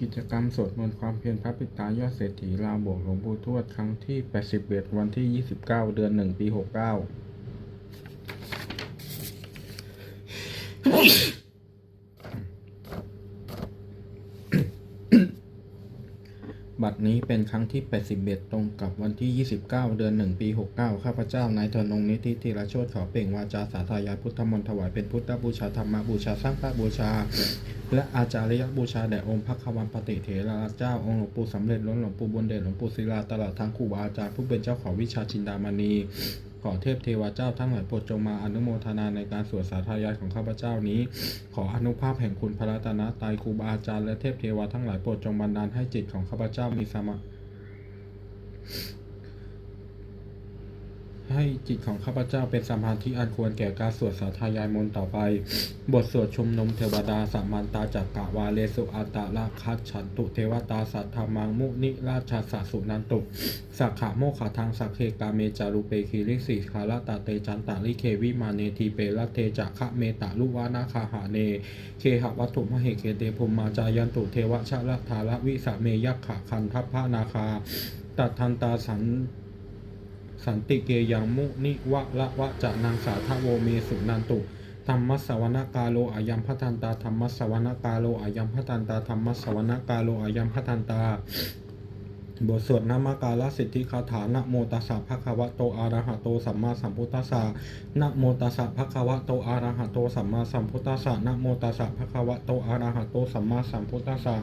กิจกรรมสวดมนต์ความเพียรพระปิตายอดเศรษฐีลาวบวกหลวงปู่ทวดครั้งที่ 81 วันที่ 29 เดือน 1 ปี 69 บัด นี้เป็นครั้งที่ 81 ตรงกับวันที่ 29 เดือน 1 ปี 69 ข้าพเจ้านายธนงนิธิธีรโชตขอเปล่งวาจาสาธายายพุทธมนต์ถวายเป็นพุทธบูชาธรรมบูชาสร้างพระบูชา และอาจารยบูชาแด่องค์พระควันปฏิเถระเจ้าองค์หลวงปู่สำเร็จล้นหลวงปู่บุญเดชหลวงปู่ศิลาตลอดทั้งครูบาอาจารย์ผู้เป็นเจ้าของวิชาชินดามณี ขอเทพเทวเจ้าทั้งหลายโปรดจงมาอนุโมทนาในการสวดสาธยายของข้าพเจ้านี้ ขออนุภาพแห่งคุณพระรัตนตรัยครูบาอาจารย์และเทพเทวทั้งหลายโปรดจงบันดาลให้จิตของข้าพเจ้ามีสมา ให้จิตของข้าพเจ้าเป็นสมาธิอันควรแก่การสวดสาธยายมนต์ต่อไป บทสวดชมนมเทวดาสัมมันตาจักกะวาเลสุอัตตะราคัจฉันตุเทวตาสัทธามังมุนิราชาสสุนันตุสักขะโมขะทางสักเคกาเมจารุเปคีริสิคาลตาเตจันตาลิเควิมาเนทีเปละเทจักขะเมตาลุวานาคาหาเน เคหวัตถุมเหเกเตภุมมาจายันตุเทวชะละทาละวิสเมยักขะคันทัพพระนาคาตัดทันตาสัน สันติเกยังมุนิวะละวะจะนางสาทโวเมสุนันตุธรรมสวนกาโลอายัมพัทันตาธรรมสวนกาโลอายัมพัทันตาธรรมสวนกาโลอายัมพัทันตา บทสวดนามกาลสิทธิคาถานะโมตัสสะภะคะวะโตอะระหะโตสัมมาสัมพุทธัสสะนะโมตัสสะภะคะวะโตอะระหะโตสัมมาสัมพุทธัสสะนะโมตัสสะภะคะวะโตอะระหะโตสัมมาสัมพุทธัสสะ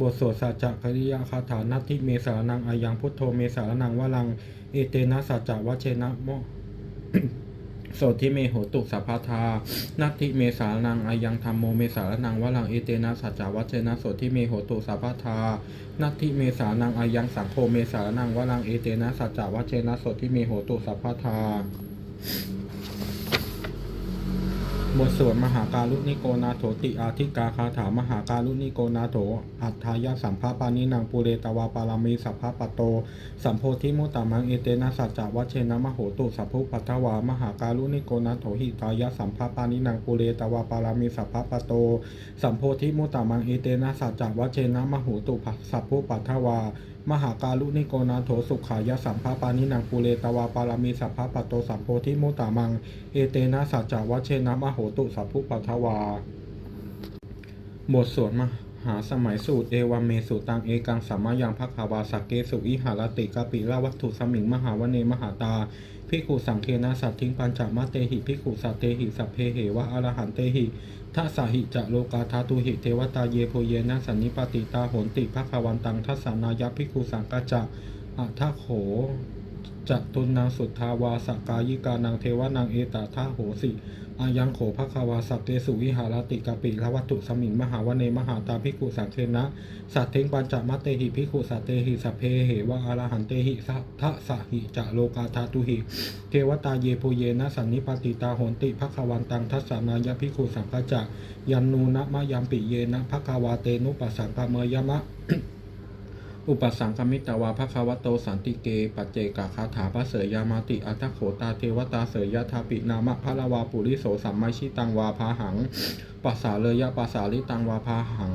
บทสวดสัจจคริยาคาถานัตทิเมสารนังอายังพุทโธเมสารนังวลังเอเตนะสัจจวัชเชนะโม โสทิเมโหตุสัพพทา นัตถิเมสารนังอายังธรรมโมเมสารนังวลังเอเตนะสัจจวัชเชนะโสทิเมโหตุสัพพทา นัตถิเมสารนังอายังสังโฆเมสารนังวลังเอเตนะสัจจวัชเชนะโสทิเมโหตุสัพพทา บทสวดมหาการุณิโกนาโถติอาธิกาคาถามหาการุณิโกนาโถ อัฏฐายาสัมภาปานินางปุเรตวาปารามีสัพพะปะโต สัมโพธิมุตตามังเอเตนะสัจจวัชเชนะมโหตุสัพพุปัทวามหาการุณิโกนาโถหิตายาสัมภาปานินางปุเรตวาปารามีสัพพะปะโต สัมโพธิมุตตามังเอเตนะสัจจวัชเชนะมโหตุสัพพุปัทวา มหาการุณิโกนาโถสุขายะสัมภาปานินังปุเรตวาปารามีสัพพะปะโตสัมโพธิมุตตามัง เอเตนะสัจจวัชเชนะมโหตุสัพพุปัทวา บทสวดมา หาสมัยสูตรเอวาเมสุตังเอกังสัมมายังภควาสักเกสุอิหารติกาปิละวัตถุสมิงมหาวเนมหาตาพิขุสังเคนะสัตทิงปัญจมาเตหิพิขุสัตเตหิสัพเพเหวะอรหันเตหิทัสหิจะโลกาธาตุหิเทวตาเยโพเยนะสันนิปติตาโหนติภควันตังทัสสานายะพิขุสังกจจะอัทโข จตุนนางสุทธาวาสกายิกานางเทวานางเอตาท่าโหสิอายังโขภควาสักเกสุวิหารติกาปิละวัตถุสมิงมหาวเนมหาตาภิกขุสังเคนะสัตเทงปัญจมัตเตหิภิกขุสัตเตหิสัพเพเหวะอรหันเตหิสัทธสะหิจะโลกาธาตุหิ เทวตาเยโพเยนะสันนิปติตาโหนติภควันตังทัสสานายภิกขุสังฆจะยันนูนะมะยัมปิเยนะภควาเตนุปัสสังกาเมยมะ อุปสังคมิตวาภควโตสันติเก ปัจเจกคาถาพระเสยามาติอัตโขตาเทวตาเสยยทาปินามะพระลาวาปุริโสสัมมาชิตังวาพาหังปัสสาเลยะปัสสาลิตังวาพาหัง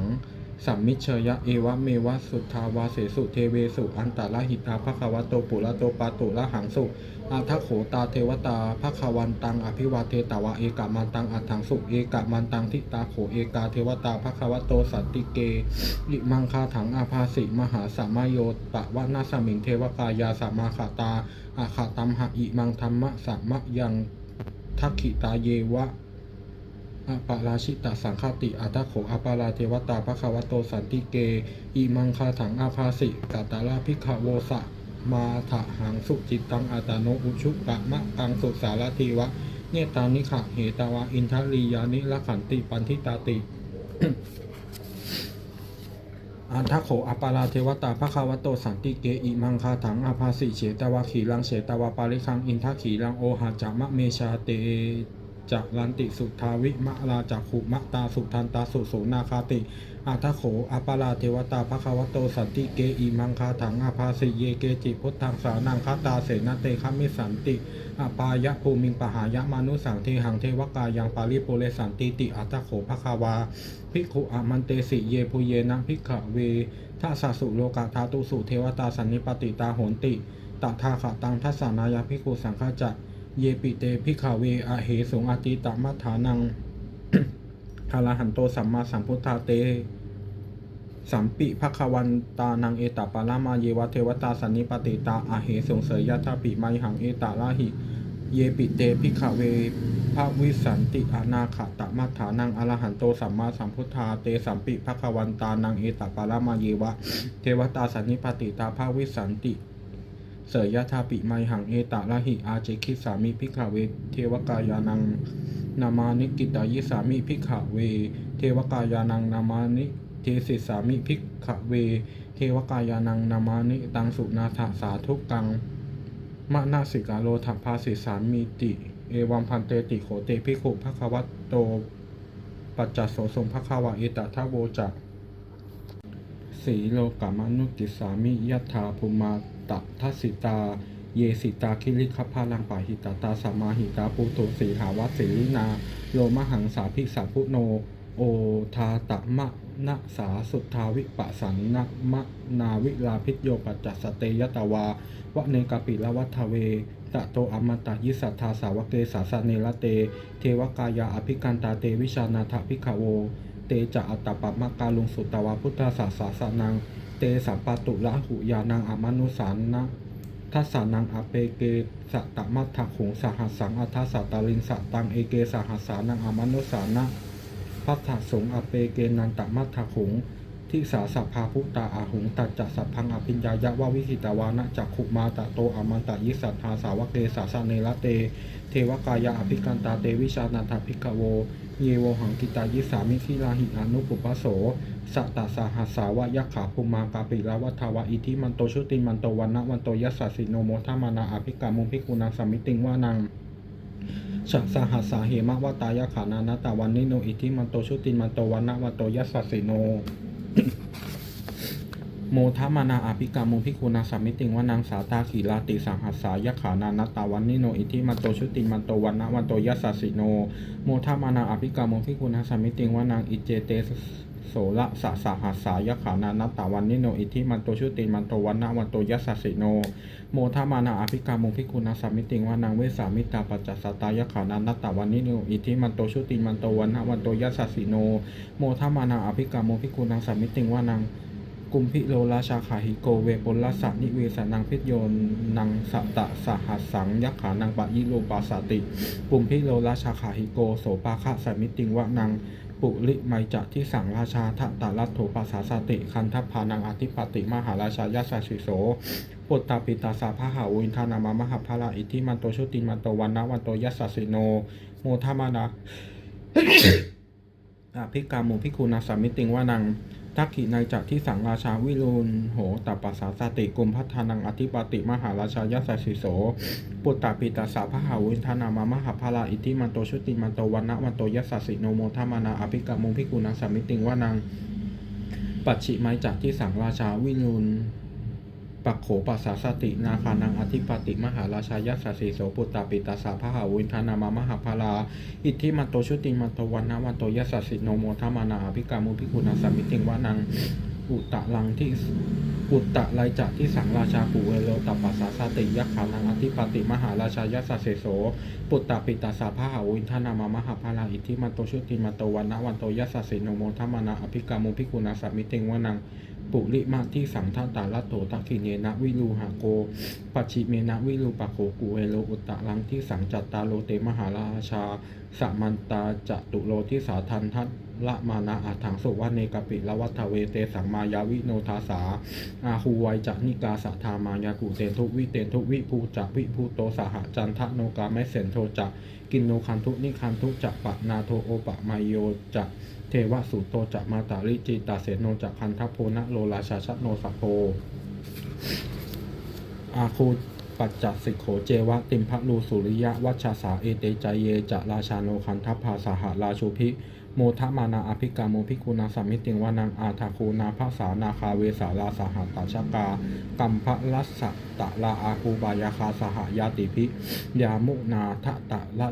สัมมิเชยะเอวะเมวะสุทธาวาเสสุเทเวสุ อันตาลหิตาภควะโตปุระโตปาตุละหังสุอาทัคโขตาเทวตาภควันตังอภิวาเทตวะเอกามันตังอัฏฐังสุเอกามันตังทิตาโขเอกาเทวตาภควะโตสันติเกอิมังคาถังอาภาสิมหาสามโยตะวะนาสมิงเทวกายาสัมมาขาตาอาขาตัมหะอิมังธรรมะสัมมะยังทักขิตาเยวะ อปาราชิตาสังฆติอัตโขอปาราเทวตาภควโตสันติเก อิมังคาถังอาภาสิกาตาลาภิกขโวสะมาถะหังสุจิตตังอัตโนอุชุกะมะตังสุสารทีวะ เนตานิขะเหตาวะอินทลียานิละขันติปันทิตาติอันทโขอปาราเทวตาภควโตสันติเกอิมังคาถังอาภาสิเฉตวาขีลังเฉตวาปาริคังอินทขีลังโอหะจามะเมชาเต จักลันติสุทาวิมะลาจักขุมะตาสุทันตาสุโสนาคาติอาทะโขอาปาลาเทวตาภควโตสันติเกอิมังคาถังอาภาสิเยเกจิพุทธังสานังคาตาเสนาเตคามิสันติอาปายะภูมิงปหายะมนุสังเทหังเทวกายังปาริปุเรสันติติอาทะโขภควาภิกขุอามันเตสิเยภูเยนะภิกขเวทัสสุโลกาธาตุสุเทวตาสันนิปติตาโหนติตถาคตังทัสสานายาภิกขุสังฆจัก เยปิเตภิกขเวอเหสงอติตมัฏฐานังพาลาหันโตสัมมาสัมพุทธาเต สัมปิภควันตานังเอตปารามาเยวเทวตาสันนิปติตาอาเหสงเสยยะทาปิไมหังเอตาลาหิ เยปิเตพิขเวภาวิสันติอานาขตมัฏฐานังอรหันโตสัมมาสัมพุทธาเตสัมปิภควันตานังเอตปารามาเยวะ เทวตาสันนิปติตาภาวิสันติ เสยยะทาปิไมหังเอตาลาหิอาเจคิสามิพิขเว เทวกายานังนามานิกิตายิสามิพิกขเว เทวกายานังนามานิเทสิสามิพิกขเว เทวกายานังนามานิตังสุนาถสาทุกังมะนาสิกาโลทัพพาสิสามิติ เอวัมพันเตติโขเตพิขุภควัตโต ปัจจโสสงภควะเอตทะโวจักสีโลกามนุติสามิยัตถาภูมา ตะทัสิตา เยสิตาคิริคพาลังปาหิตาตาสมาหิตาปุโตสีหาวัสสีลินาโลมหังสาภิกษาพุโน โอทาตะมะนะสาสุทธาวิปะสันนะมะนาวิลาพิโยปัจจสเตยตาวาวะเนกปิละวัฏเวตะโตอมตะยิสัทธาสาวเกสาสเนละเต เทวกายาอภิกันตาเตวิชานาถพิกขโว เตจะอัตตปะมะกาลุงสุตตวาพุทธาสาสนัง เตสัมปตุละหุยานังอมนุสานะทัสสานังอเปเกสะตะมัทถขุงสหัสสังอัทธสัตตาลินสะตังเอเกสหัสสานังอมนุสานะพัทธสงอเปเกนันตะมัทถขุงที่สาสภาพุตาอาหุงตัจจะสัพพังอภิญญายะวะวิหิตวานะจักขุมาตะโตอมันตะยิสัทธาสาวกเกสาสเนละเต เทวกายาอภิกันตาเตวิชานันทภิกโว เยโวหังกิตายิสามิทิลาหิอนุปุปปโส สัตตสาหัสสาวะยักขาภูมากาปิลาวัฏวะอิทิมันโตชุติมันโตวันนะวันโตยัสสะสิโนโมทามานาอภิกามุพิกุนังสมมิติงว่านังสัสหัสสาเหมะวตายะขานานาตาวันนิโนอิทิมันโตชุติมันโตวันนะวันโตยัสสะสิโนโมทามานาอภิกามุพิกุณาสมมิติงวานางสาตาขีลาติสังหัสสายขานานาตาวันนิโนอิทิมันโตชุติมันโตวันนะวันโตยัสสะสิโน โมทามานาอภิกาโมพิกุณาสมมิติงวานางอิเจเต โสละสะสาหัสสายขานานัตตาวันนิโนอิทิมันโตชุติมันโตวันนะวันโตยัสสสิโน โมทามานาอภิกาโมพิกุณาสมมิติงวานางเวสามิตาปัจจสตายขานานัตตาวันนิโนอิทิมันโตชุติมันโตวันนะวันโตยัสสสิโน โมทามานาอภิกาโมพิกุณาสมมิติงวานางกุมพิโลราชาขาหิโกเวปุลสะนิเวสนังพิโยนนังสตะสหัสสังยักขานังปะยิโลปาสติ ปุมพิโลราชาขาหิโกโสปาคะสมิติงวะนัง ปุริไมจะที่สั่งราชาทะตาลัตโถปัสสาสติ คันทัพพานังอธิปติมหาราชายาสสิโสปุตตาปิตาสาพหาวินทานามามหาภาราอิทิมันโตชุติมันโตวันนะวันโตยัสสสิโน โมทามานาอภิกาโมพิคุณาสามิติงวานัง ทักขิในจักที่สังราชาวิรุณโหตปปัสสาสติกุมพัฒนังอธิปติมหาราชายาสสิโส ปุตตาปิตาสาพหาวินทนามามหาภาราอิทิมันโตชุติมันโตวันนะวันโตยัสสสิโนโมทามานาอภิกาโมพิกุณาสามิติงวานัง ปัจฉิไมจักที่สังราชาวิรุณ ปักโขปัสสาสติ นาคานังอธิปติมหาราชายาสสิโสปุตตาปิตาสาพหาวินทานามามหาภาลาอิทธิมันโตชุติมันโตวันนะวันโตยัสสิโนโมทามานาอภิกามุพิกุณาสมิติงวานังอุตตะลังที่อุตตะไลจักที่สังราชาปุเวโลตัปปัสสาสติยักขานังอธิปติมหาราชายัสสะเสโสปุตตะปิตาสาพหาวินทานามามหาภาลาอิทธิมันโตชุติมันโตวันนะวันโตยัสสิโนโมทามานาอภิกามุพิกุณาสมิติงวานัง ปุริมาที่สังทาตาลโตตักขิเนนะวิลูหาโกปัจฉิเมนะวิลูปะโขกุเอโลอุตตะลังที่สังจัตตาโลเตมหาราชาสัมันตาจตุโลที่สาทันทัตละมานาอาถังสุวรรณเนกปิละวัฏเวเตสังมายาวิโนทาสา อาหูไวยจะนิกาสะธามายากุเตนทุวิเตนทุวิภูจะวิภูโตสหจันทะโนกาแมเสนโทจะกินโนคันทุนิคันทุจะปะนาโทโอปะมายโยจะเทวสุโตจะมาตาลิจิตาเสนโนจะคันทัพโพนะโลราชาชะโนสัพโพอาคูปัจจสิกโขเจวะติมพะลูสุริยะวัชาสาเอเตใจเยจะราชาโนคันทัพภาสาหราชูพิโมทะมานาอภิกาโมภิกขุนาสัมมิติงวานังอาทาคูนาภาษานาคาเวสาลาสหัตตชกากัมภลัสสะตะลาอาคูบายาคาสหยาติภิยามุนาทะตะละ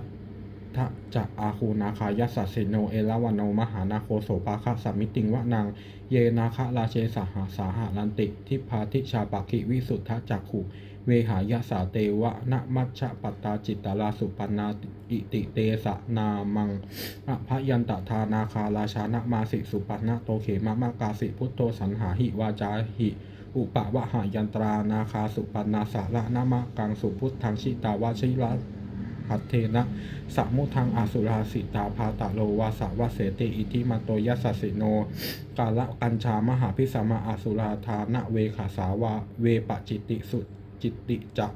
ทะจะอาคูนาคายัสสสิโนเอลวันโนมหานาโคโสปาคะสัมมิติงวะนางเยนาคะราเชสหาสาหาลันติ ทิพาทิชาปาคิวิสุทธจักขุ เวหายสาเตวะนะมัชฌปัตตาจิตตาลาสุปนาอิติเตสะนามังอภยันตทานาคาราชานะมาสิสุปนะโตเขมะมากาสิพุทโธสันหาหิวาจาหิอุปะวะหายันตรานาคาสุปันนาสาระนามะกังสุพุทธังชิตาวาชิระ หัตเทนะสมุทังอาสุราสิตาภาตะโลวาสาวะเสติอิทิมันโตยัสสสิโน กาละกัญชามหาพิสมาอาสุราธานะเวขาสาวาเวปะจิติสุจิติจะ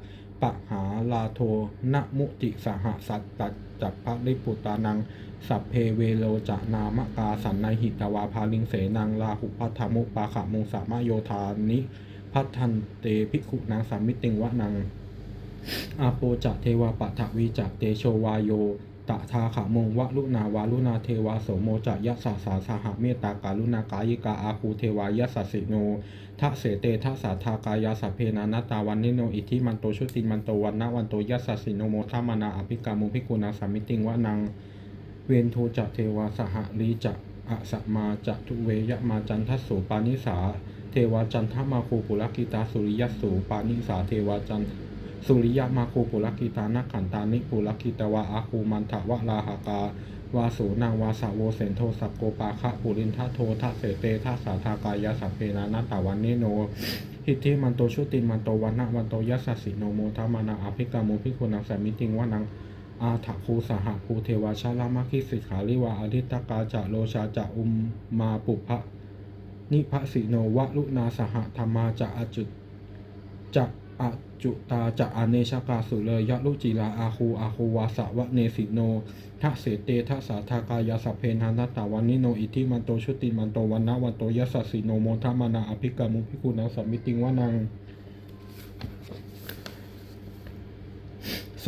ปะหาลาโทนะมุติสหสัตตจัปพริปุตานัง สัพเพเวโลจะนามกาสันในหิตวาภาลิงเสนังลาหุพัทธมุปาขะมุงสามโยธานิ พัทธันเตภิกขุนางสามิติงวะนัง อาโปจะเทวาปะทวีจะเตโชวายโยตะทาขะมงวะลุนาวาลุนาเทวาโสโมจะยะสาสาสหเมตตาการุณากายิกาอาคูเทวายะสัสสิโนทะเสเตทะสาทากายาสเพนานาตาวันนิโนอิทิมันโตชุติมันโตวันนะวันโตยัสสสิโนโมทามานาอภิกามุภิกุณาสามิติงวะนัง เวนโทจะเทวาสหลีจะอะสะมาจะทุเวยมาจันทสสุปานิสา เทวาจันทมาคูปุรกิตาสุริยสสุปานิสาเทวาจัน สุริยมาคูปุรกิตานักขันตานิปุรกิตวาอาคูมันทวะลาหากาวาสูนางวาสาโวเสนโทสักโกปาคะปุรินทะโททะเสเตทะสาทากายาสัพเพนานาตาวันนิโนหิทธิมันโตชุติมันโตวันนะวันโตยัสสิโนโมทามานาอภิกามุภิกุณังสมิติงวานังอาถะคูสหคูเทวาชาลามาคิสิขาลิวาอริตกาจะโลชาจะอุมมาปุพะนิพสิโนวะลุนาสหธรรมาจะอจุจะ อจุตาจะอเนชกาสุเลยะลุจิลาอาคูอาคูวาสะวะเนสิโนทะเสเตทะสาทากายาสเพนานาตาวันนิโนอิทิมันโตชุติมันโตวันนะวันโตยัสสสสิโนโมทามานาอภิกามุภิกุณังสัมมิติงวานัง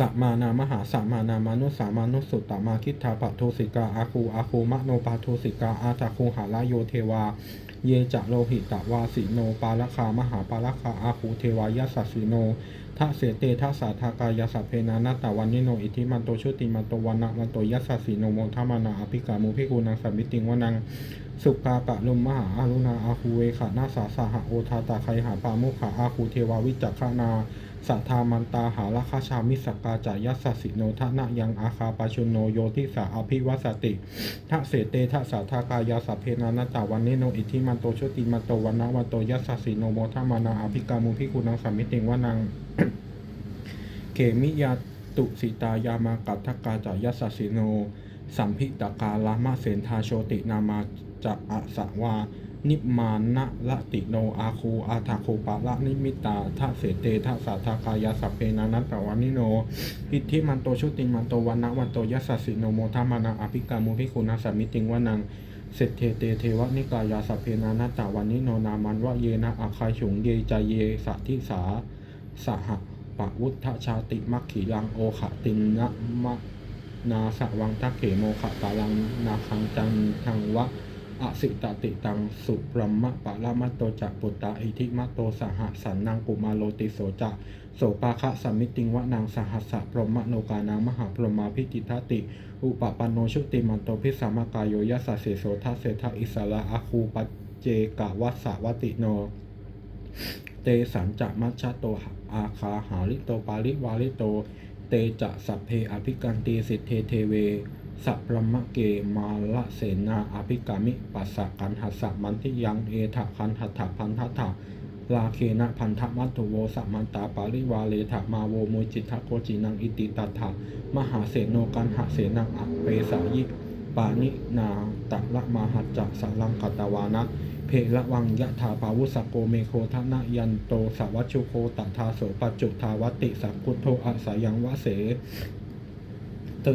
สัมมานามหาสัมมานามานุสามานุสุตตมาคิทธาปะโทสิกาอาคูอาคูมะโนปาโทสิกาอาตาคูหาลาโยเทวา เยจะโลหิตวาสิโน ปาลคามหาปาลคาอาคูเทวายสัสสิโนทะเสเตทะสาทากายสัพเพนานาตาวันนิโนอิทิมันโตชุติมันโตวันนะมันโตยัสสสิโนโมทามานาอภิกามุภิกุนังสัมมิติงวนังสุกาปะลุมมหาอารุณาอาคูเวขานาสาสหโอทาตาไคหาปามุขาอาคูเทวาวิจักขนา สัทธามันตาหาราคาชามิสกกาจายัสสิโนทนะยังอาคาปาชุนโนโยทิสาอภิวัสติทะเสเตทะสาทากายาสเพนานาตาวันนิโนอิทิมันโตชุติมันโตวันนะวันโตยัสสิโนโมทามานาอภิกามุภิกุนังสัมมิติงวานังเขมิยาตุสิตายามากัตถกาจายัสสสิโน สัมพิตกาลามะเสนทาโชตินามาจะอะสะวา นิมมานะละติโนอาคูอาทาคูปะละนิมิตาทะเสเตทะสาทากายาสัพเพนานัตตวานิโนอิทธิมันโตชุติมันโตวันนะวันโตยัสสิโนโมทามานาอภิกามุภิกุณาสมิติงวานังเสตเทเตเทวนิกายาสัพเพนานัตตวันนิโนนามันวะเยนะอาคายฉุงเยจายเยสัทิสาสหปะวุฒชาติมัคขีลังโอขตินะมะนาสวังทักเขโมขะตาลังนาคังจังทังวะ อสิตติตังสุปรมะปะละมะโตจะปุตตาอิทิมะโตสหสันนังกุมาโลติโสจะโสปาคะสัมมิติงวะนางสหัสสะพรหมโนกานางมหาพรหมาพิจิทติ อุปปันโนชุติมันโตพิสามกายโยยัสะเสโสทัสเสทะอิสระอาคูปเจกะวัสสะวติโน เตสันจะมัชชะโตอาคาหาลิโตปาลิวาลิโต เตจะสัพเพอภิกันตีสิทเทเทเว สัพพมะเกมาละเสนาอภิกามิปัสสะกันหัสสะมันทิยังเอทะคันหัตถะพันทัตถะลาเคนะพันธมัตุโวสัมมันตาปาริวาเลทะมาโวมุจิทะโกจินังอิติตัตถะมหาเสโนกันหะเสนังอเปสายิปานินาตะละมาหัจจะสังลังกตวานะเพละวังยะถาปาวุสโกเมโคทนะยันโตสวัชุโคตทาโสปจุทาวติสัพุทโธอาสายังวะเสต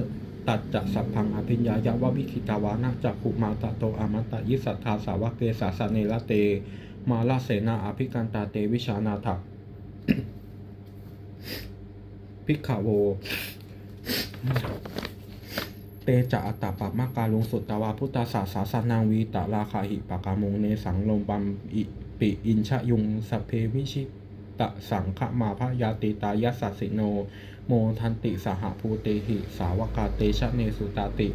ตัดจะสัพพังอภิญญายะวะวิคิตาวานะจักขุมาตะโตอมัตตะยิสัทธาสาวกเกสาสเนละเต มาลาเสนาอภิกันตาเตวิชานาถะภิกขโว เตจะอัตตาปัมมาการุงสุตตวาพุทธศาสาสนังวีตะราคาหิปากามงเนสังลมบัมอิปิอินชะยุงสเพวิชิตะสังขมาพยาติตายัสสสิโน โมทันติสหภูเตหิ สาวกาเตชะเนสุตาติ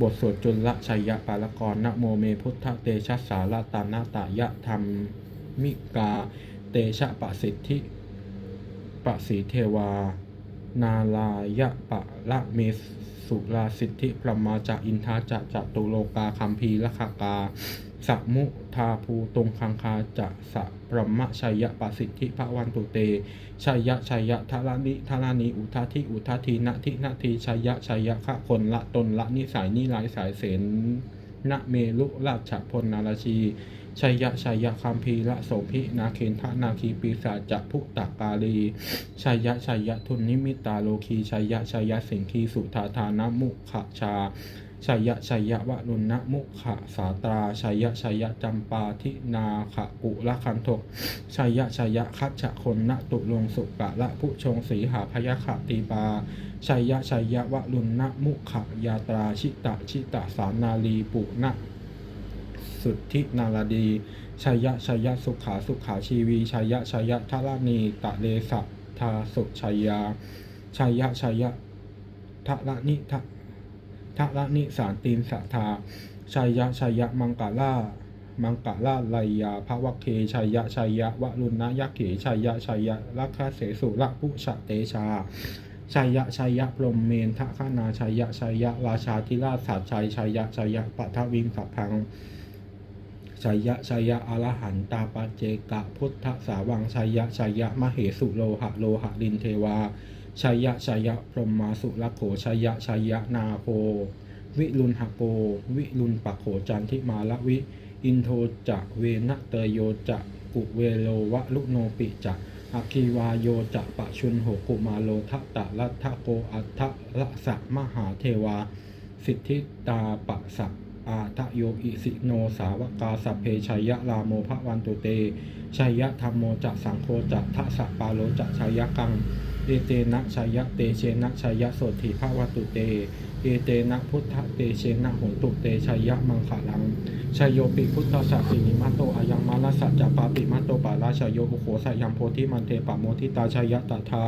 บทสวดจุลชัยยะปาลกรนะโมเมพุทธเตชะสาลตานาตายะธรรมมิกาเตชะปะสิทธิปะสีเทวา นาลายะปะละเมสุราสิทธิพรมาจะอินทาจะจตุโลกาคัมพีละคากาสัมุทาภูตรงคังคาจะสะ รหมชัยยะปสิทธิพระวันตุเตชัยยะชัยยะทารานิทารานิอุทาทิอุทาทีนะทินะทีชัยยะชัยยะขะคนละตนละนิสัยนิลายสายเสนนะเมลุราชพลนาราชีชัยยะชัยยะคัมภีละโสภินาเคนทะนาคีปีศาจะพุตกาลีชัยยะชัยยะทุนนิมิตาโลคีชัยยะชัยยะสิงคีสุธาธานะมุขชา ชัยยะชัยยะวะรุณนะมุขะสาตราชัยยะชัยยะจำปาทินาขะกุละคันทกชัยยะชัยยะคัจฉคนนะตุลงสุกะละผู้ชงสีหาพยขะตีปาชัยยะชัยยะวะรุณนะมุขะยาตราชิตะชิตะสานาลีปุนะสุทธินาราดีชัยยะชัยยะสุขาสุขาชีวีชัยยะชัยยะทารานีตะเลสะทาสุชัยยาชัยยะชัยยะทะละนิทะ ทะละนิสารตีนสัทธาชัยยะชัยยะมังกาล่ามังกาล่าไลยาภวเคชัยยะชัยยะวะรุณนะยักเขชัยยะชัยยะลักขะเสสุละพุชะเตชาชัยยะชัยยะพรหมเมนทะขานา ชัยยะชัยยะราชาธิราชสัจชัยชัยยะชัยยะปัทวิงสัพพังชัยยะชัยยะอรหันตาปาเจกะพุทธสาวังชัยยะชัยยะมเหสุโลหะโลหะลินเทวา ชัยยะชัยยะพรหมาสุรโขชัยยะชัยยะนาโพวิรุณหโป วิรุณปักโขจันทิมาละวิ อินโทจะเวนะเตโยจะกุเวโลวะลุโนปิจะอาคีวาโยจะปะชุนโหกุมาโลทะตะลัทธะโกอัทะละสะมหาเทวา สิทธิตาปะสะอาทะโยอิสิโนสาวกาสพเพชัยยะลาโมภวันตุเตชัยยะธรรมโมจะสังโฆจะทะสะปาโลจะชัยยะกัง เอเตนะชัยะเตเชนะชัยะโสถิภาวตุเต เอเตนะพุทธเตเชนะโหตุเตชัยะมังคะลังชัยโยปิพุทธสัสินิมาโตอายังมาลสัจจปาปิมาโตปาราชายโยอุโขสยัมโพธิมันเทปะโมทิตาชัยะตถา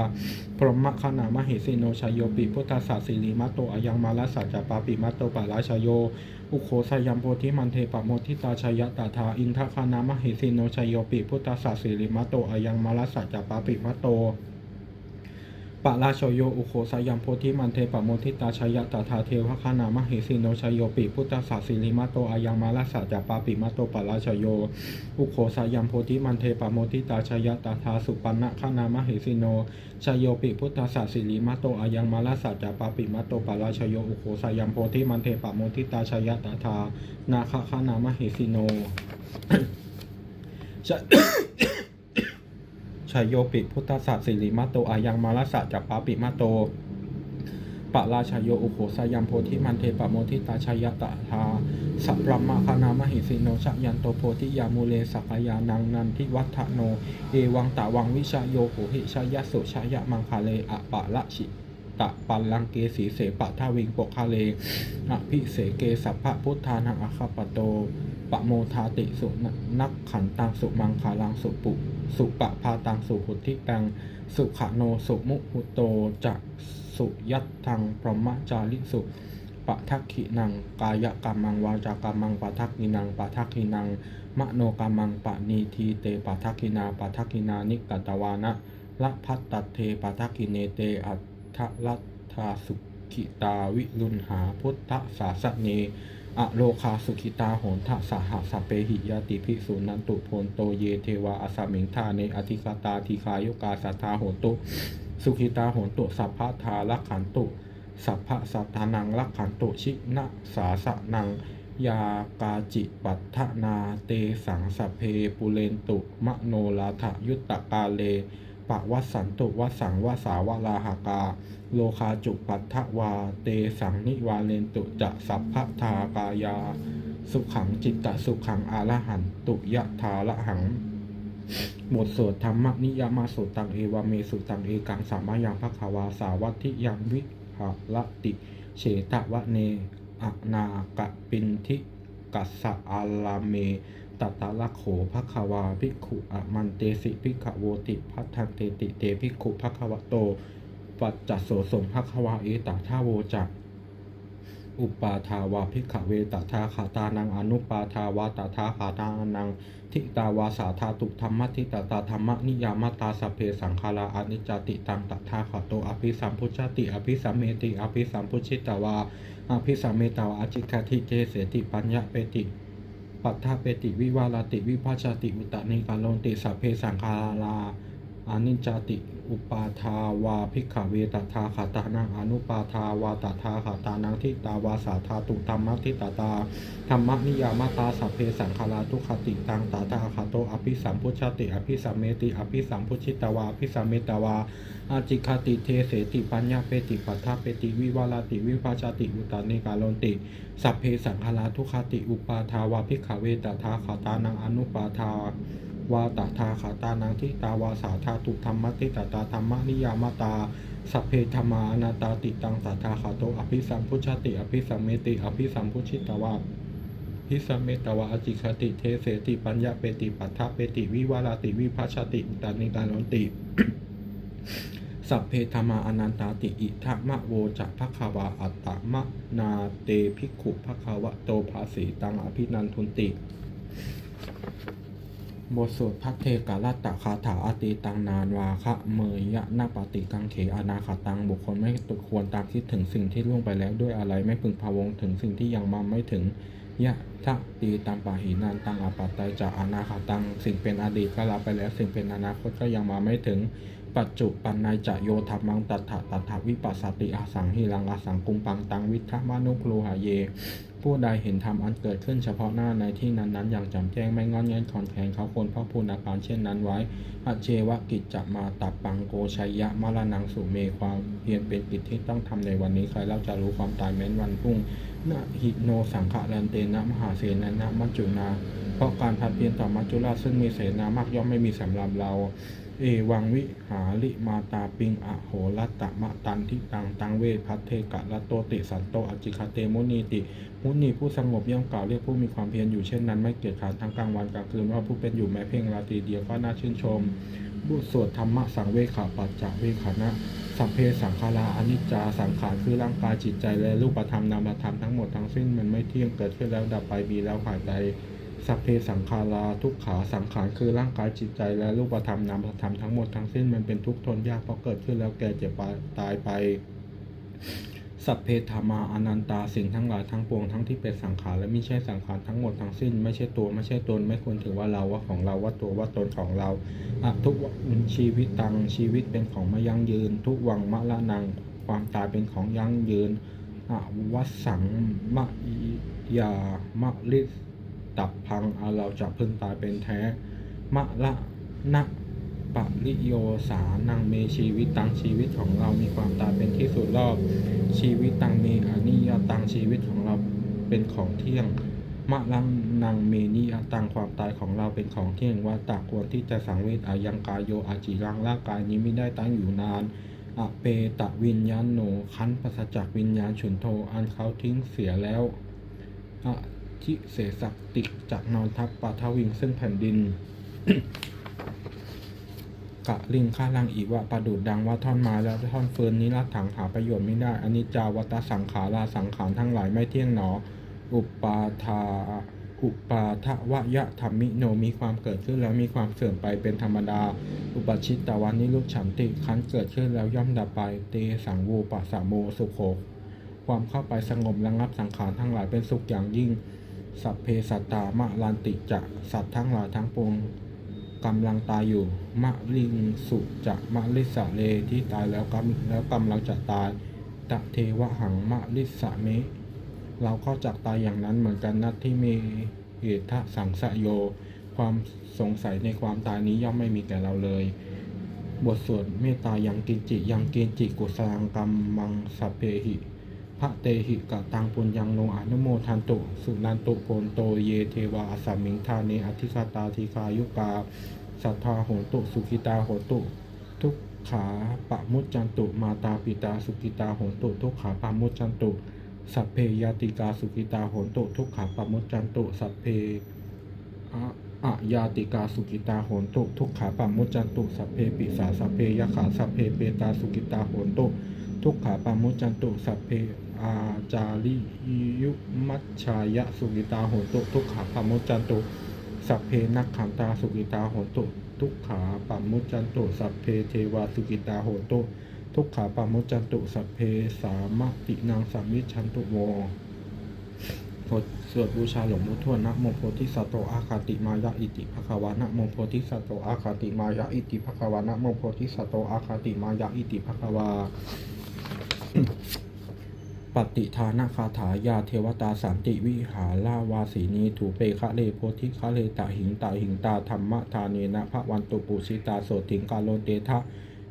พรหมขณามเหสิโนชัยโยปิพุทธสัสินิมาโตอายังมาลสัจจปาปิมาโตปาราชายโยอุโขสยัมโพธิมันเทปะโมทิตาชัยะตถาอินทคานามเหสิโนชัยโยปิพุทธสัสสินิมาโตอายังมาลสัจจปาปิมาโต ปะราชโยอุโคสายัมโพธิมันเทปะโมทิตาชยตถาเทวคานามหิสินโนชยโยปิพุทธศาสิลิมาโตอายังมาลาสัจปาปิมาโตปะราชโยอุโคสายัมโพธิมันเทปะโมทิตาชยตถาสุปันนะคานามหิสินโนชยโยปิพุทธศาสิลิมาโตอายังมาลาสัจปาปิมาโตปะราชโยอุโคสายัมโพธิมันเทปะโมทิตาชยตถานาคคานามหิสินโน ชัยโยปิพุทธศาสสิริมาโตอายังมาลสะจัปปาปิมาโตปะราชโยอุโขสยัมโพธิมันเทปะโมทิตาชยตถาสัพพมาคานามหิสิโนชยันโตโพธิยามูเลสักยานังนันทิวัฒโน เอวังตะวังวิชาโยโหหิชยสุชยมังคาเลอะปะละชิตะปัลลังเกสีเสปะทาวิงปกคาเลอภิเสเกสัพพะพุทธานังอคาปโตปะโมทาติสุนักขันตังสุมังคาลังสุปุ สุปะพาตังสุหุทิตัง สุขโนสุมุหุโตจะสุยัตทังพรหมจาริสุปะทักขินัง กายกรรมังวาจากรรมังปะทักขินังปะทักขินัง มโนกรรมังปะนีทีเตปะทักขินาปะทักขินานิกตวานะละพัตตัตเทปะทักขิเนเตอัตถลัตถาสุขิตาวิรุณหาพุทธศาสเน อโลคาสุขิตาโหนทะสหสพเปหิยติภิกษุนันตุโพนโตเยเทวาอสมิงธาเนอธิคตาทีคายุกาสัทธาโหนตุ สุขิตาโหนตุสัพพะทาลักขันตุ สัพพะสัทธานังลักขันตุชินะสาสะนังยากาจิปัฏฐนาเตสังสพเพปุเรนตุมโนลาถยุตตกาเล ปะวัสสันตุวัสังวสาวลาหากา โลคาจุปัฏฐวา เตสังนิวาเลนตุจะสัพพทากายา สุขังจิตตสุขังอาละหันตุยะทาละหังบทสวดธรรมนิยามสุตังเอวเมสุตังเอกังสามายังพภควาสาวัติยังวิหะละติเฉตวะเนอนากะปินทิกัสสะอาลาเม ตัตะละโขภควาภิกขุอะมันเตสิภิกขโวติพัทธันเตติเตภิกขุภควโต ปัจจัสโสสมภควาเอตถาโวจักอุปาทาวาภิกขเวตถาขาตานังอนุปาทาวาตถาขาตานังทิตาวาสาธาตุธรรมทิตตาธรรมนิยามตาสพเพสังขาราอนิจจติตังตถาคตโตอภิสัมพุชติอภิสัมเมติอภิสัมพุชิตาวาอภิสัมเมตวาอจิคติเจเสติปัญญะเปติ ปัตถะเปติวิวาลติวิภาชติอุตตนิการโลนติสัพเพสังคารา อานิจจติ อุปาทาวาภิกขเวตถาขาตานังอนุปาทาวาตถาขาตานังทิตาวาสาธาตุธรรมทิตาตาธรรมนิยามตาสัพเพสังขาราทุขติตังตาตาคาโตอภิสัมพุชติอภิสัมเมติอภิสัมพุชิตวาอภิสัมเมตวาอาจิคติเทเสติปัญญาเปติปัฏฐเปติวิวาลติวิภาชติอุตตนิการลนติสัพเพสังขาราทุขติอุปาทาวาภิกขเวตถาขาตานังอนุปาทา วาตถาขาตานังทิตาวาสาธาตุธรรมติตตาธรรมนิยามตาสัพเพธรรมาอนาตาติตังตถาคาโตอภิสัมพุชติ อภิสัมเมติ อภิสัมพุชิตวาพิสัมเมตวาอจิคติเทเสติปัญญาเปติปัฏฐเปติวิวาลาติวิภาชติตตนิการนติ สัพเพธรรมาอนันตาติอิทะมะโวจะภควาอัตตมะนาเตภิกขุภควะโตภาสีตังอภินันทุนติ บทสวดพักเทกาลัตตะคาถาอติตังนานวาคะเมยยะนาปฏิกังเขอนาคาตังบุคคลไม่ควรตามคิดถึงสิ่งที่ล่วงไปแล้วด้วยอะไรไม่พึงพะวงถึงสิ่งที่ยังมาไม่ถึงยะทะตีตามปาหินานตังอปัตตจากอนาคาตัง สิ่งเป็นอดีตก็ลาไปแล้ว สิ่งเป็นอนาคตก็ยังมาไม่ถึง ปัจจุปันนายจะโยธรรมังตัฏฐะตัฏฐวิปัสสติอาสังหิรังอาสังกุมปังตังวิทะมานุครูหาเย ผู้ใดเห็นธรรมอันเกิดขึ้นเฉพาะหน้าในที่นั้นๆ อย่างจำแจ้งไม่งอนแงนคอนแคนเขาควรพ่อพูนอาการเช่นนั้นไว้อเจวะกิจจะมาตับปังโกชัยยะมรณังสุเมความเพียรเป็นกิจที่ต้องทำในวันนี้ใครเล่าจะรู้ความตายแม้นวันพรุ่งนะหิโนสังขะรันเตนะมหาเสนานะมัจจุนา เพราะการพัดเปลี่ยนต่อมัจจุราชซึ่งมีเสนามากย่อมไม่มีสำหรับเรา เอวังวิหาลิมาตาปิงอะโหรัตตะมะตันทิตังตังเวพัทเทกะละโตติสันโตอจิคาเตมุนีติ มุนีผู้สงบย่อมกล่าวเรียกผู้มีความเพียรอยู่เช่นนั้นไม่เกียจขานทั้งกลางวันกลางคืนว่าผู้เป็นอยู่แม้เพียงราตรีเดียวก็น่าชื่นชมบทสวดธรรมะสังเวขาปัจจเวขานะสัพเพสังขาราอนิจจาสังขารคือร่างกายจิตใจและรูปธรรมนามธรรมทั้งหมดทั้งสิ้นมันไม่เที่ยงเกิดขึ้นแล้วดับไปมีแล้วหายไป สัพเพสังขาราทุกขาสังขารคือร่างกายจิตใจและรูปธรรมนามธรรมทั้งหมดทั้งสิ้นมันเป็นทุกข์ทนยากเพราะเกิดขึ้นแล้วแก่เจ็บไปตายไป สัพเพธรรมาอนันตาสิ่งทั้งหลายทั้งปวงทั้งที่เป็นสังขารและไม่ใช่สังขารทั้งหมดทั้งสิ้น ไม่ใช่ตัวไม่ใช่ตนไม่ควรถือว่าเราว่าของเราว่าตัวว่าตนของเราอะทุกวันชีวิตตังชีวิตเป็นของไม่ยั่งยืน ทุกวังมะละนัง ความตายเป็นของยั่งยืนอะวัสสังมะยามะลิส ตับพังเอาเราจะพึงตายเป็นแท้ มะละนะปะริโยสานังเมชีวิตตังชีวิตของเรามีความตายเป็นที่สุดรอบชีวิตตังเมอานิยตังชีวิตของเราเป็นของเที่ยงมะลังนังเมนิยตังความตายของเราเป็นของเที่ยงว่าตาควรที่จะสังเวชอายังกายโยอาจิรังร่างกายนี้ไม่ได้ตั้งอยู่นานอเปตะวิญญาณโนคันปัสจากวิญญาณฉุนโทอันเขาทิ้งเสียแล้วอะ ทิเสสักติกจากนอนทับปาทวิงซึ่งแผ่นดินกะลิงข้าลังอีว่าประดุดดังว่าท่อนไม้และท่อนเฟิร์นนี้ละถังหาประโยชน์ไม่ได้อนิจจาวัตสังขาราสังขารทั้งหลายไม่เที่ยงหนอ อุปาทาอุปาทวะยะธรรมิโนมีความเกิดขึ้นแล้วมีความเสื่อมไปเป็นธรรมดา อุปชิตตวันนิรุกฉันติคันเกิดขึ้นแล้วย่อมดับไป เตสังวูปัสสโมสุโขความเข้าไปสงบระงับสังขารทั้งหลายเป็นสุขอย่างยิ่ง สัพเพสัตตามะลันติจะสัตว์ทั้งหลายทั้งปวงกำลังตายอยู่ มะลิงสุจะมะลิสะเลที่ตายแล้วกำแล้วกำลังจะตายตะเทวะหังมะลิสะเมเราก็จักตายอย่างนั้นเหมือนกันนัดที่มีเหตุสังสะโย ความสงสัยในความตายนี้ย่อมไม่มีแก่เราเลย บทสวดเมตตายังกินจิยังกินจิกุสลังกรรมมังสัพเพหิ พระเตหิกะตังปุญญังโนอนุโมทันตุ สุนันตุโกนโตเยเทวาอสัมมิงทาเนอธิคาตาธิคายุกา สัทธาโหตุสุขิตาโหตุ ทุกขาปะมุจจันตุ มาตาปิตาสุกิตาโหตุ ทุกขาปะมุจจันตุ สัพเพยาติกาสุกิตาโหตุ ทุกขาปะมุจจันตุ สัพเพอะยาติกาสุกิตาโหนตุ ทุกขาปะมุจจันตุ สัพเพปิสาสัพเพยขาสัพเพเปตาสุกิตาโหนตุ ทุกขาปามุจจันตุสัพเพอาจาริยุมัชชายะสุกิตาโหตุทุกขาปามุจจันตุสัพเพนักขันตาสุกิตาโหตุทุกขาปามุจจันตุสัพเพเทวาสุกิตาโหตุทุกขาปามุจจันตุสัพเพสามตินางสัมมิชันตุโวบทสวดบูชาหลวงพ่อทวดนะโมโพธิสัตว์โตอาคาติมายะอิติภควานะโมโพธิสัตว์โตอาคาติมายะอิติภควานะโมโพธิสัตว์โตอาคาติมายะอิติภควา ปฏิทานาคาถายาเทวตาสันติวิหารลาวาสีนีถูเปคะเลโพธิคะเลตาหิงตาหิงตาธรรมทาเนนะพระวันตุปุสิตาโสติงกาโลเตทะ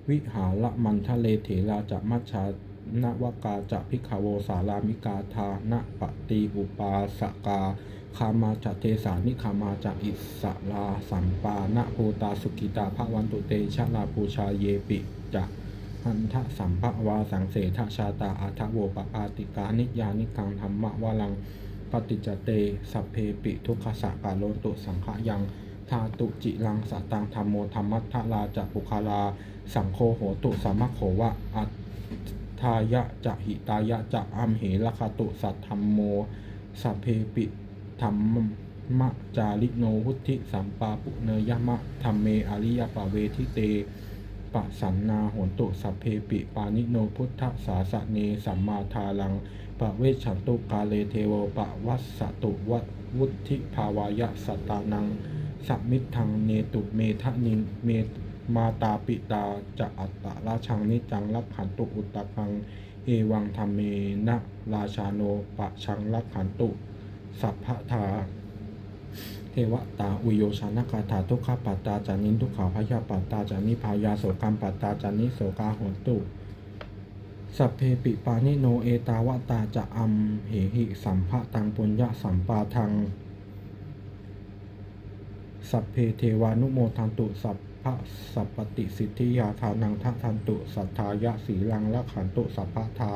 วิหารละมันทะเลเถราจะมัชชานวกาจะพิกขโวสารามิกาทานะปฏิอุปาสกาคามาจะเทสานิคามาจะอิสลาสัมปานะภูตาสุกิตาภวันตุเตชะลาภูชาเยปิจะ หันทะสัมภวาสังเสทชาตาอัทโวปปาติกานิยานิกังธรรมะวาลังปฏิจเตสัพเพปิทุกขสะกาโลตุสังขยังทาตุจิลังสตังธรรมโมธรรมัทธลาจะปุคาลาสังโฆโหตุสัมมะโขวะอัตทายะจะหิตายะจะอัมเหลคาตุสัทธรรมโมสัพเพปิธรรมะจาริโนวุธิสัมปาปุเนยมะธรรมเมอริยปะเวทิเต ปะสันนาโหนตุสัพเพปิปานิโนพุทธสาสะเนสัมมาทาลังปะเวชฉันตุกาเลเทโวปะวัสสตุวัตวุธิภาวายะสตานังสัมมิทังเนตุเมทะนิเมมาตาปิตาจะอัตตะราชังนิจังรักขันตุอุตตะพัง เอวังธรรมเมนะราชาโนปะชังรักขันตุสัพพะทา เทวตาอุโยชานคาถาทุกขปัตตาจานินทุกขาพยาปัตตาจานิพายาโสกัมปัตตาจานิโสกาหนตุสัพเพปิปานิโนเอตาวตาจะอัมเหหิสัมภะตังปุญญะสัมปาทัง สัพเพเทวานุโมทันตุสัพพะสัพปติสิทธิยาทานังทัทันตุสัทธายะสีลังละขันตุสัพพะทา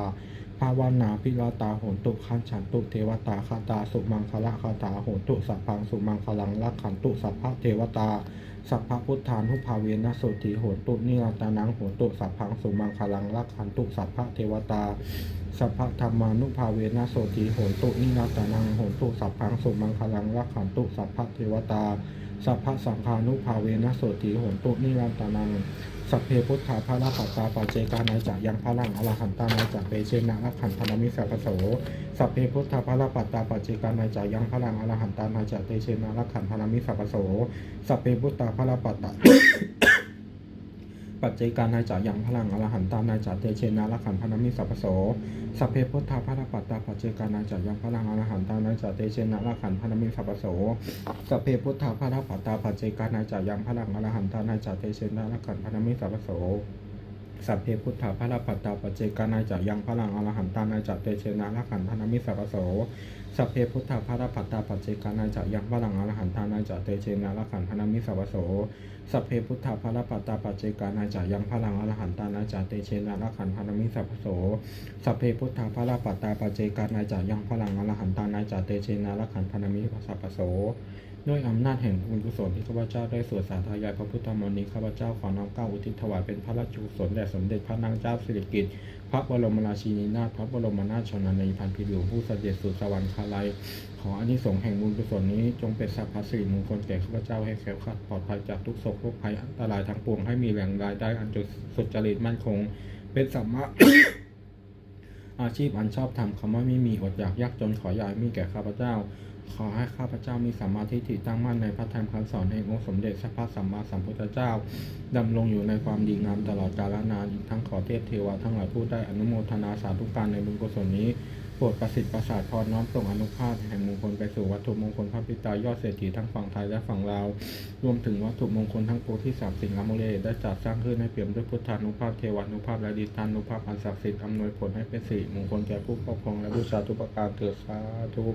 ภาวนาพิลาตาโหนตุขันฉันตุเทวตาคาตาสุมังคละคาตาโหนตุสัพพังสุมังคลังละขันตุสัพพะเทวตาสัพพะพุทธานุภาเวนะโสติโหนตุนิรัตานังโหนตุสัพพังสุมังคลังละขันตุสัพพะเทวตาสัพพะธรรมานุภาเวนะโสติโหนตุนิรัตานังโหนตุสัพพังสุมังคลังละขันตุสัพพะเทวตา สัพพะสังฆานุภาเวนะโสติโหนตุนิรันตานังสัพเพพุทธาภาราปัตตาปัจเจกานาจายังพลังอรหันตานาจะเปเชนะละขันธนามิสัพโสสัพเพพุทธาภาราปัตตาปัจเจกานาจายังพลังอรหันตานาจะเตเชนะละขันธนามิสัพพโสสัพเพพุทธาภาราปัตตา ปัจเจกานายจะยังพลังอรหันตานายจะเตเชนะละขันธนามิสัพโสสัพเพพุทธาภาราปัตตาปัจเจกานายจะยังพลังอรหันตานายจะเตเชนะละขันธนามิสัพโสสัพเพพุทธาภาราปัตตาปัจเจกานายจะยังพลังอรหันตานายจะเตเชนะละขันธนามิสัพโสสัพเพพุทธาภาราปัตตาปัจเจกานายจะยังพลังอรหันตานายจะเตเชนะละขันธนามิสัพพโส สัพเพพุทธาภารพัตตาปัจเจกานายจะยังพลังอรหันตานายจะเตเจนาลขันธนามิสัพพโสสัพเพพุทธาภารปัตตาปัจเจกานาจายังพลังอรหันตานาจาเตเชนาลขันธนามิสัพโสสัพเพพุทธาภารปัตตาปัจเจกานาจายังพลังอรหันตานาจาเตเชนาลขันธนามิสัพพโส ด้วยอำนาจแห่งบุญกุศลที่ข้าพเจ้าได้สวดสาธยายพระพุทธมนต์นี้ข้าพเจ้าขอน้อมเกล้าอุทิศถวายเป็นพระราชกุศลแด่สมเด็จพระนางเจ้าสิริกิติ์พระบรมราชินีนาถพระบรมนาถชนนีพันปีหลวงผู้เสด็จสู่สวรรคาลัย ขออานิสงส์แห่งบุญกุศลนี้จงเป็นสัพพสิริมงคลแก่ข้าพเจ้าให้แคล้วคลาดปลอดภัยจากทุกโศกโรคภัยอันตรายทั้งปวงให้มีแหล่งรายได้อันจุดสุจริตมั่นคง เป็นสัมมาอาชีพอันชอบทำคำว่าไม่มีอดอยากยากจนขอยาให้มีแก่ข้าพเจ้า ขอให้ข้าพเจ้ามีสัมมาทิฏฐิตั้งมั่นในพระธรรมคำสอนแห่งองค์สมเด็จพระสัมมาสัมพุทธเจ้า ดำรงอยู่ในความดีงามตลอดกาลนานอีกทั้งขอเทพเทวาทั้งหลายผู้ได้อนุโมทนาสาธุการในบุญกุศลนี้โปรดประสิทธิ์ประสาทพรน้อมส่งอนุภาพแห่งมงคลไปสู่วัตถุมงคลพระปิตายอดเศรษฐีทั้งฝั่งไทยและฝั่งลาว รวมถึงวัตถุมงคลทั้งปวงที่สามสิ่งอมเลได้จัดสร้างขึ้นให้เปี่ยมด้วยพุทธานุภาพเทวานุภาพและดิษฐานุภาพอันศักดิ์สิทธิ์อำนวยผลให้เป็นสิริมงคลแก่ผู้ครอบครองและผู้ชาทุประการเถิดสาธุ